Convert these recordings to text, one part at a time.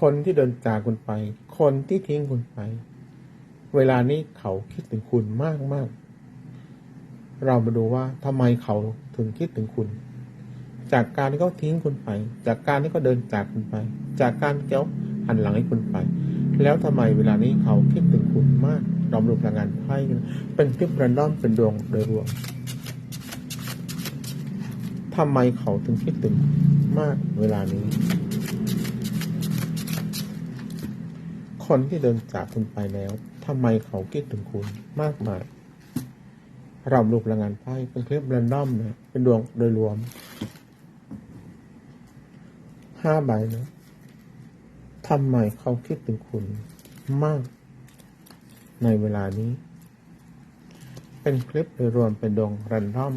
คนที่เดินจากคุณไป คนที่ทิ้งคุณไป เวลานี้เขาคิดถึงคุณมากมากเรามาดูว่าทำไมเขาถึงคิดถึงคุณ จากการที่เขาทิ้งคุณไป จากการที่เขาเดินจากคุณไป จากการที่เขาหันหลังให้คุณไป แล้วทำไมเวลานี้เขาคิดถึงคุณมากเรามาดูพลังงานไพ่เป็นคลิปแรนดอมเป็นดวงโดยรวมทำไมเขาถึงคิดถึงมากเวลานี้ คนที่เดินจากคุณไปแล้วทำไมเขาคิดถึงคุณมากมายเราดูพลังงานไพ่เป็นคลิปแรนดอมนะเป็นดวงโดยรวมห้าใบนะทำไมเขาคิดถึงคุณมาก ในเวลานี้ เป็นคลิปโดยรวมเป็นดวงแรนดอม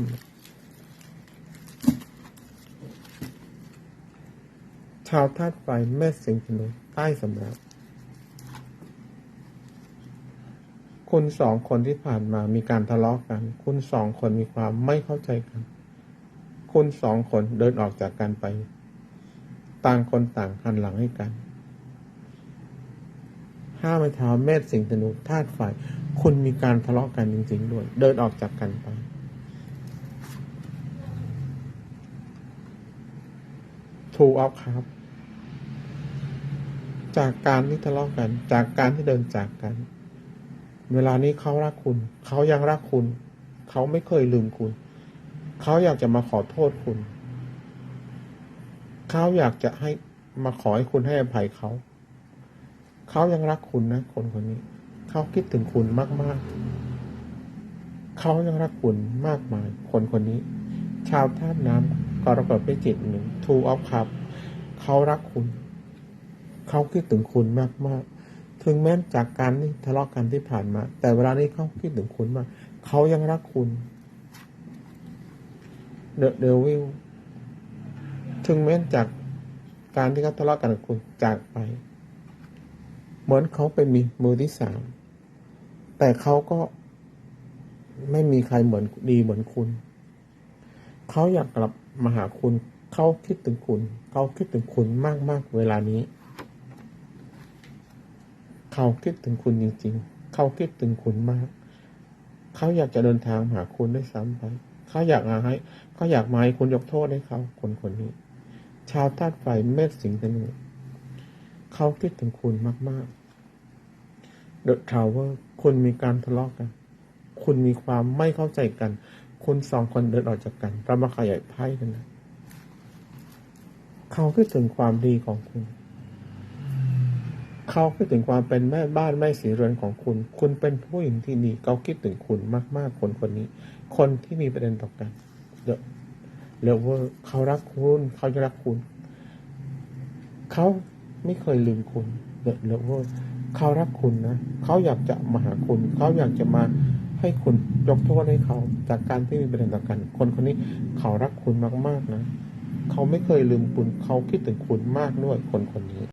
ชาวธาตุไฟแม่สิงห์นูใต้สำรับ คุณสองคนที่ผ่านมามีการทะเลาะกัน คุณสองคนมีความไม่เข้าใจกัน คุณสองคนเดินออกจากกันไป ต่างคนต่างหันหลังให้กัน ห้าไม้เท้าเมษสิงธนูธาตุไฟคุณมีการทะเลาะกันจริง ๆ ด้วย เดินออกจากกันไป ถูกออฟครับ จากการที่ทะเลาะกัน จากการที่เดินจากกัน เวลานี้เขารักคุณ เขายังรักคุณ เขาไม่เคยลืมคุณ เขาอยากจะมาขอโทษคุณ เขาอยากจะให้มาขอให้คุณให้อภัยเขา เขายังรักคุณนะ คนคนนี้ เขาคิดถึงคุณมาก ๆ เขายังรักคุณมากมาย คนคนนี้ ชาวธาน้ำกรกฎพิจิตหนึ่งทูออฟครับ เขารักคุณ เขาคิดถึงคุณมาก ๆ ถึงแม้จากการที่ทะเลาะกันที่ผ่านมา แต่เวลานี้เขาคิดถึงคุณมากเขายังรักคุณเดอะเดวิลถึงแม้จากการที่เขาทะเลาะกันกับคุณจากไป เหมือนเขาไปมีมือที่สาม แต่เขาก็ไม่มีใครเหมือนดีเหมือนคุณ เขาอยากกลับมาหาคุณ เขาคิดถึงคุณ เขาคิดถึงคุณมากๆเวลานี้ เขาคิดถึงคุณจริง ๆ เขาคิดถึงคุณมาก เขาอยากจะเดินทางหาคุณได้ซ้ำไป เขาอยากมาให้ เขาอยากมาให้คุณยกโทษให้เขา คนคนนี้ ชาวธาตุไฟเมษสิงห์ธนูเขาคิดถึงคุณมากๆ The Tower คุณมีการทะเลาะกัน คุณมีความไม่เข้าใจกัน คุณสองคนเดินออกจากกันเรามาขยายไพ่กันนะ เขาคิดถึงความดีของคุณ เขาคิดถึงความเป็นแม่บ้านแม่สีเรือนของคุณ คุณเป็นผู้หญิงที่ดีเขาคิดถึงคุณมากๆคนคนนี้ คนที่มีประเด็นต่อกันเดอะเลเวอร์เขารักคุณเขาจะรักคุณ เขาไม่เคยลืมคุณเดอะเลเวอร์เขารักคุณนะเขาอยากจะมาหาคุณ เขาอยากจะมาให้คุณยกโทษให้เขา จากการที่มีประเด็นต่อกัน คนคนนี้เขารักคุณมากๆนะ เขาไม่เคยลืมคุณ เขาคิดถึงคุณมากด้วยคนคนนี้